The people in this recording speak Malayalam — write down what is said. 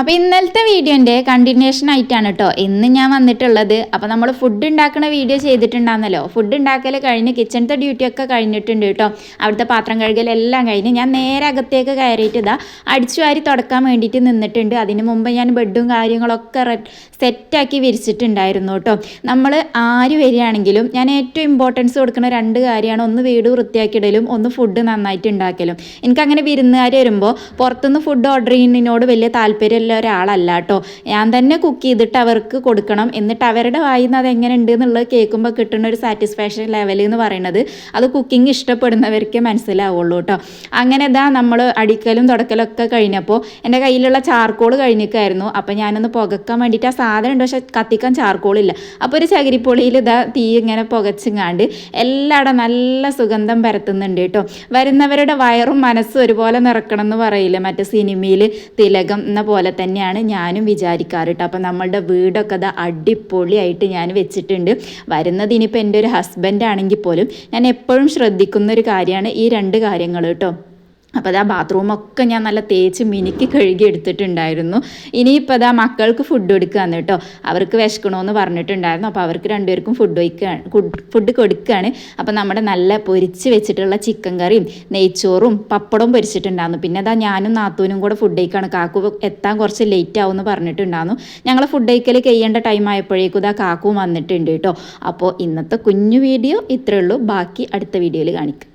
അപ്പോൾ ഇന്നലത്തെ വീഡിയോന്റെ കണ്ടിന്യൂഷൻ ആയിട്ടാണ് കേട്ടോ ഇന്ന് ഞാൻ വന്നിട്ടുള്ളത്. അപ്പോൾ നമ്മൾ ഫുഡ് ഉണ്ടാക്കുന്ന വീഡിയോ ചെയ്തിട്ടുണ്ടായിരുന്നല്ലോ ഫുഡ് ഉണ്ടാക്കൽ കഴിഞ്ഞ് കിച്ചണത്തെ ഡ്യൂട്ടിയൊക്കെ കഴിഞ്ഞിട്ടുണ്ട് കേട്ടോ അവിടുത്തെ പാത്രം കഴുകലെല്ലാം കഴിഞ്ഞ് ഞാൻ നേരെ അകത്തേക്ക് കയറിയിട്ട് ഇതാ അടിച്ചു വാരി തുടക്കാൻ വേണ്ടിയിട്ട് നിന്നിട്ടുണ്ട്. അതിന് മുമ്പ് ഞാൻ ബെഡും കാര്യങ്ങളൊക്കെ സെറ്റാക്കി വിരിച്ചിട്ടുണ്ടായിരുന്നു കേട്ടോ നമ്മൾ ആര് വരികയാണെങ്കിലും ഞാൻ ഏറ്റവും ഇമ്പോർട്ടൻസ് കൊടുക്കുന്ന രണ്ട് കാര്യമാണ്. ഒന്ന് വീട് വൃത്തിയാക്കിയിടലും ഒന്ന് ഫുഡ് നന്നായിട്ട് ഉണ്ടാക്കലും. എനിക്കങ്ങനെ വിരുന്നുകാർ വരുമ്പോൾ പുറത്തുനിന്ന് ഫുഡ് ഓർഡർ ചെയ്യുന്നതിനോട് വലിയ താല്പര്യമുള്ള ഒരാളല്ല കേട്ടോ ഞാൻ തന്നെ കുക്ക് ചെയ്തിട്ട് അവർക്ക് കൊടുക്കണം. എന്നിട്ട് അവരുടെ വായിൽ നിന്ന് അത് എങ്ങനെ ഉണ്ട് എന്നുള്ളത് കേൾക്കുമ്പോൾ കിട്ടുന്ന ഒരു സാറ്റിസ്ഫാക്ഷൻ ലെവൽ എന്ന് പറയുന്നത് അത് കുക്കിംഗ് ഇഷ്ടപ്പെടുന്നവർക്ക് മനസ്സിലാവുള്ളൂ കേട്ടോ അങ്ങനെ ഇതാ നമ്മൾ അടിക്കലും തുടക്കലും ഒക്കെ കഴിഞ്ഞപ്പോൾ എന്റെ കയ്യിലുള്ള ചാർക്കോൾ കഴിഞ്ഞിരിക്കായിരുന്നു അപ്പോൾ ഞാനൊന്ന് പുകക്കാൻ വേണ്ടിയിട്ട് ആ സാധനം ഉണ്ട്? പക്ഷേ കത്തിക്കാൻ ചാർക്കോളില്ല. അപ്പോൾ ഒരു ചകിരിപ്പൊളിയിൽ ഇതാ തീ ഇങ്ങനെ പുകച്ചിങ്ങാണ്ട് എല്ലാവിടെ നല്ല സുഗന്ധം പരത്തുന്നുണ്ട് കേട്ടോ വരുന്നവരുടെ വയറും മനസ്സും ഒരുപോലെ നിറക്കണം എന്ന് പറയില്ല? മറ്റേ സിനിമയിൽ തിലകം എന്ന പോലെ തന്നെയാണ് ഞാനും വിചാരിക്കാറ് കേട്ടോ അപ്പോൾ നമ്മളുടെ വീടൊക്കെ അത് അടിപൊളിയായിട്ട് ഞാൻ വെച്ചിട്ടുണ്ട്. വരുന്നത് ഇനിയിപ്പോൾ എന്റെ ഒരു ഹസ്ബൻഡ് ആണെങ്കിൽ പോലും ഞാൻ എപ്പോഴും ശ്രദ്ധിക്കുന്ന ഒരു കാര്യമാണ് ഈ രണ്ട് കാര്യങ്ങൾ കേട്ടോ അപ്പോൾ അതാ ബാത്റൂമൊക്കെ ഞാൻ നല്ല തേച്ച് മിനുക്കി കഴുകി എടുത്തിട്ടുണ്ടായിരുന്നു. ഇനിയിപ്പോൾ അതാ മക്കൾക്ക് ഫുഡ് കൊടുക്കുകയാണ് കേട്ടോ. അവർക്ക് വിശക്കണമെന്ന് പറഞ്ഞിട്ടുണ്ടായിരുന്നു. അപ്പോൾ അവർക്ക് രണ്ടുപേർക്കും ഫുഡ് വയ്ക്കുകയാണ് ഫുഡ് കൊടുക്കുകയാണ് അപ്പോൾ നമ്മുടെ നല്ല പൊരിച്ച് വെച്ചിട്ടുള്ള ചിക്കൻ കറിയും നെയ്ച്ചോറും പപ്പടവും പൊരിച്ചിട്ടുണ്ടായിരുന്നു. പിന്നെ അതാ ഞാനും നാത്തൂനും കൂടെ ഫുഡ് കഴിക്കുകയാണ് കാക്കു എത്താൻ കുറച്ച് ലേറ്റ് ആവുമെന്ന് പറഞ്ഞിട്ടുണ്ടായിരുന്നു. ഞങ്ങൾ ഫുഡ് കഴിക്കൽ കഴിയേണ്ട ടൈം ആയപ്പോഴേക്കും ഇതാ കാക്കും വന്നിട്ടുണ്ട് കേട്ടോ. അപ്പോൾ ഇന്നത്തെ കുഞ്ഞു വീഡിയോ ഇത്രയേ ഉള്ളൂ. ബാക്കി അടുത്ത വീഡിയോയിൽ കാണിക്കാം.